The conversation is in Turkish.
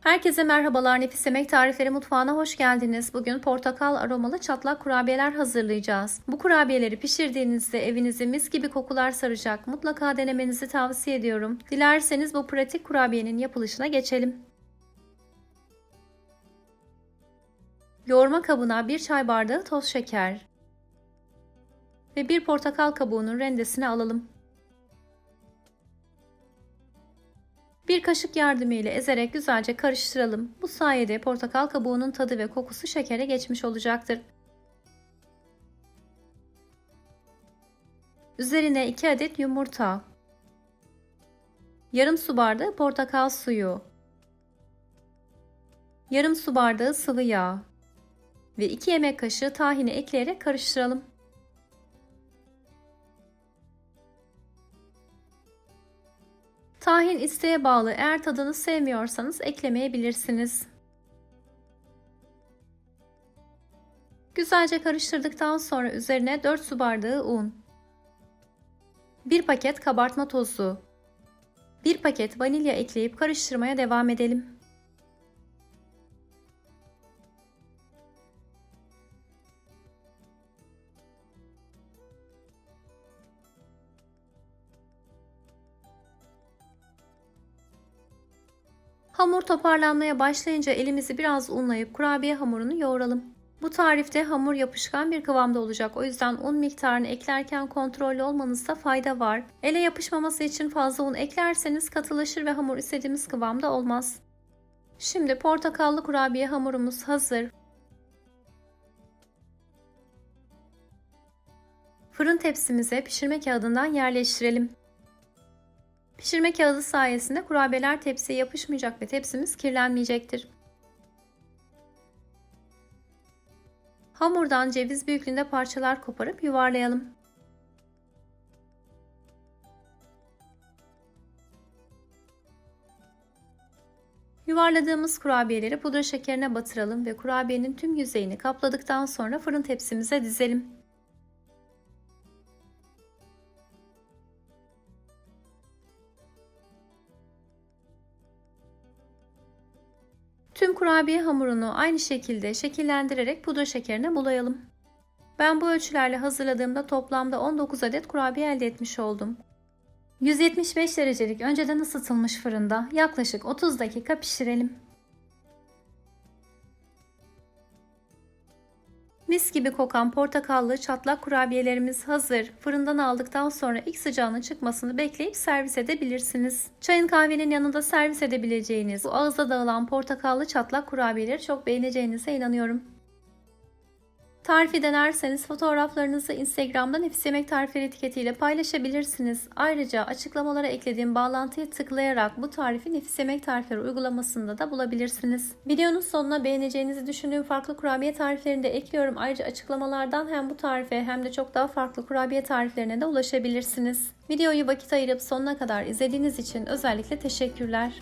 Herkese merhabalar. Nefis Yemek Tarifleri Mutfağı'na hoş geldiniz. Bugün portakal aromalı çatlak kurabiyeler hazırlayacağız. Bu kurabiyeleri pişirdiğinizde evinizi mis gibi kokular saracak. Mutlaka denemenizi tavsiye ediyorum. Dilerseniz bu pratik kurabiyenin yapılışına geçelim. Yoğurma kabına 1 çay bardağı toz şeker ve 1 portakal kabuğunun rendesini alalım. Bir kaşık yardımıyla ezerek güzelce karıştıralım. Bu sayede portakal kabuğunun tadı ve kokusu şekere geçmiş olacaktır. Üzerine 2 adet yumurta, yarım su bardağı portakal suyu, yarım su bardağı sıvı yağ ve 2 yemek kaşığı tahini ekleyerek karıştıralım. Tahin isteğe bağlı. Eğer tadını sevmiyorsanız eklemeyebilirsiniz. Güzelce karıştırdıktan sonra üzerine 4 su bardağı un, 1 paket kabartma tozu, 1 paket vanilya ekleyip karıştırmaya devam edelim. Hamur toparlanmaya başlayınca elimizi biraz unlayıp kurabiye hamurunu yoğuralım. Bu tarifte hamur yapışkan bir kıvamda olacak. O yüzden un miktarını eklerken kontrollü olmanızda fayda var. Ele yapışmaması için fazla un eklerseniz katılaşır ve hamur istediğimiz kıvamda olmaz. Şimdi portakallı kurabiye hamurumuz hazır. Fırın tepsimize pişirme kağıdından yerleştirelim. Pişirme kağıdı sayesinde kurabiyeler tepsiye yapışmayacak ve tepsimiz kirlenmeyecektir. Hamurdan ceviz büyüklüğünde parçalar koparıp yuvarlayalım. Yuvarladığımız kurabiyeleri pudra şekerine batıralım ve kurabiyenin tüm yüzeyini kapladıktan sonra fırın tepsimize dizelim. Tüm kurabiye hamurunu aynı şekilde şekillendirerek pudra şekerine bulayalım. Ben bu ölçülerle hazırladığımda toplamda 19 adet kurabiye elde etmiş oldum. 175 derecelik önceden ısıtılmış fırında yaklaşık 30 dakika pişirelim. Mis gibi kokan portakallı çatlak kurabiyelerimiz hazır. Fırından aldıktan sonra ilk sıcağının çıkmasını bekleyip servis edebilirsiniz. Çayın kahvenin yanında servis edebileceğiniz bu ağızda dağılan portakallı çatlak kurabiyeleri çok beğeneceğinize inanıyorum. Tarifi denerseniz fotoğraflarınızı Instagram'da Nefis Yemek Tarifleri etiketiyle paylaşabilirsiniz. Ayrıca açıklamalara eklediğim bağlantıyı tıklayarak bu tarifi Nefis Yemek Tarifleri uygulamasında da bulabilirsiniz. Videonun sonuna beğeneceğinizi düşündüğüm farklı kurabiye tariflerini de ekliyorum. Ayrıca açıklamalardan hem bu tarife hem de çok daha farklı kurabiye tariflerine de ulaşabilirsiniz. Videoyu vakit ayırıp sonuna kadar izlediğiniz için özellikle teşekkürler.